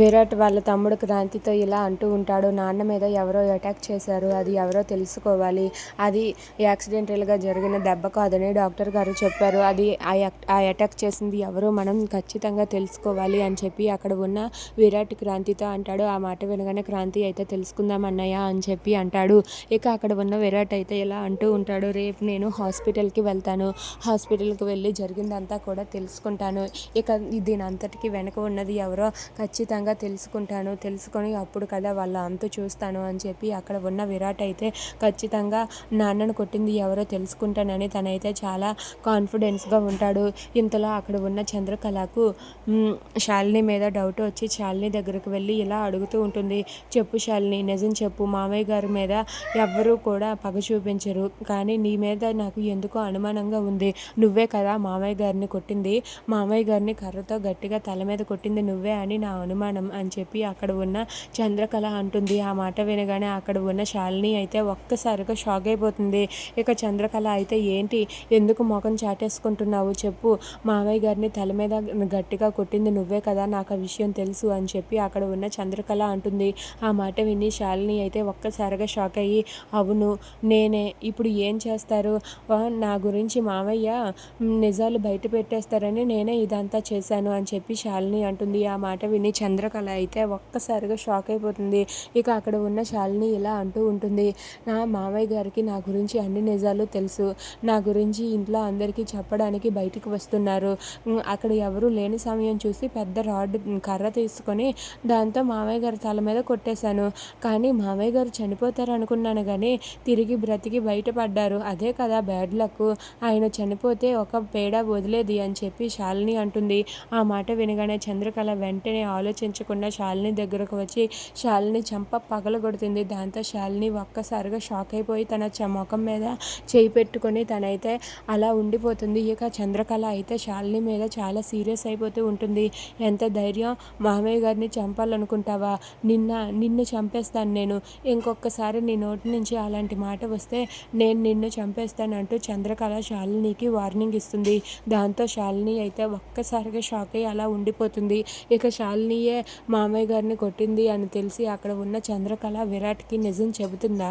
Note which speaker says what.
Speaker 1: విరాట్ వాళ్ళ తమ్ముడు క్రాంతితో ఇలా అంటూ ఉంటాడు నాన్న మీద ఎవరో అటాక్ చేశారు అది ఎవరో తెలుసుకోవాలి. అది యాక్సిడెంటల్గా జరిగిన దెబ్బ కాదని డాక్టర్ గారు చెప్పారు. అది ఆ అటాక్ చేసింది ఎవరో మనం ఖచ్చితంగా తెలుసుకోవాలి అని చెప్పి అక్కడ ఉన్న విరాట్ క్రాంతితో అంటాడు. ఆ మాట వినగానే క్రాంతి అయితే తెలుసుకుందాం అన్నయ్య అని చెప్పి అంటాడు. ఇక అక్కడ ఉన్న విరాట్ అయితే ఇలా అంటూ ఉంటాడు. రేపు నేను హాస్పిటల్కి వెళ్తాను. హాస్పిటల్కి వెళ్ళి జరిగిందంతా కూడా తెలుసుకుంటాను. ఇక దీని అంతటికి వెనక ఉన్నది ఎవరో ఖచ్చితంగా తెలుసుకుంటాను. తెలుసుకొని అప్పుడు కదా వాళ్ళ అంతు చూస్తాను అని చెప్పి అక్కడ ఉన్న విరాట్ అయితే ఖచ్చితంగా నాన్నను కొట్టింది ఎవరో తెలుసుకుంటానని తనైతే చాలా కాన్ఫిడెన్స్గా ఉంటాడు. ఇంతలో అక్కడ ఉన్న చంద్రకళకు శాలిని మీద డౌట్ వచ్చి శాలిని దగ్గరకు వెళ్ళి ఇలా అడుగుతూ ఉంటుంది. చెప్పు శాలిని నిజం చెప్పు. మామయ్య గారి మీద ఎవ్వరూ కూడా పగ చూపించరు. కానీ నీ మీద నాకు ఎందుకో అనుమానంగా ఉంది. నువ్వే కదా మామయ్య గారిని కొట్టింది. మామయ్య గారిని కర్రతో గట్టిగా తల మీద కొట్టింది నువ్వే అని నా అనుమానం అని చెప్పి అక్కడ ఉన్న చంద్రకళ అంటుంది. ఆ మాట వినగానే అక్కడ ఉన్న శాలిని అయితే ఒక్కసారిగా షాక్ అయిపోతుంది. ఇక చంద్రకళ అయితే ఏంటి? ఎందుకు ముఖం చాటేసుకుంటున్నావు? చెప్పు. మావయ్య గారిని తల మీద గట్టిగా కొట్టింది నువ్వే కదా నాకు ఆ విషయం తెలుసు అని చెప్పి అక్కడ ఉన్న చంద్రకళ అంటుంది. ఆ మాట విని శాలిని అయితే ఒక్కసారిగా షాక్ అయ్యి అవును నేనే. ఇప్పుడు ఏం చేస్తారు? నా గురించి మావయ్య నిజాలు బయట పెట్టేస్తారని నేనే ఇదంతా చేశాను అని చెప్పి శాలిని అంటుంది. ఆ మాట విని చంద్రకళ అయితే ఒక్కసారిగా షాక్ అయిపోతుంది. ఇక అక్కడ ఉన్న శాలిని ఇలా అంటూ ఉంటుంది. నా మామయ్య గారికి నా గురించి అన్ని నిజాలు తెలుసు. నా గురించి ఇంట్లో అందరికీ చెప్పడానికి బయటికి వస్తున్నారు. అక్కడ ఎవరు లేని సమయం చూసి పెద్ద రాడ్ కర్ర తీసుకొని దాంతో మామయ్య గారి తల మీద కొట్టేశాను. కానీ మామయ్య గారు చనిపోతారు అనుకున్నాను కానీ తిరిగి బ్రతికి బయటపడ్డారు. అదే కదా బ్యాడ్ లక్. ఆయన చనిపోతే ఒక పేడ వదిలేది అని చెప్పి శాలిని అంటుంది. ఆ మాట వినగానే చంద్రకళ వెంటనే ఆలోచన ఆలోచించకుండా శాలిని దగ్గరకు వచ్చి శాలిని చంప పగలగొడుతుంది. దాంతో శాలిని ఒక్కసారిగా షాక్ అయిపోయి తన చ- ముఖం మీద చేయి పెట్టుకొని తనైతే అలా ఉండిపోతుంది. ఇక చంద్రకళ అయితే శాలిని మీద చాలా సీరియస్ అయిపోతూ ఉంటుంది. ఎంత ధైర్యం? మామయ్య గారిని చంపాలనుకుంటావా? నిన్న నిన్ను చంపేస్తాను నేను. ఇంకొకసారి నీ నోటి నుంచి అలాంటి మాట వస్తే నేను నిన్ను చంపేస్తానంటూ చంద్రకళ శాలినికి వార్నింగ్ ఇస్తుంది. దాంతో శాలిని అయితే ఒక్కసారిగా షాక్ అయ్యి అలా ఉండిపోతుంది. ఇక శాలినియే మామయ్య గారిని కొట్టింది అని తెలిసి అక్కడ ఉన్న చంద్రకళ విరాట్కి నిజం చెబుతుందా?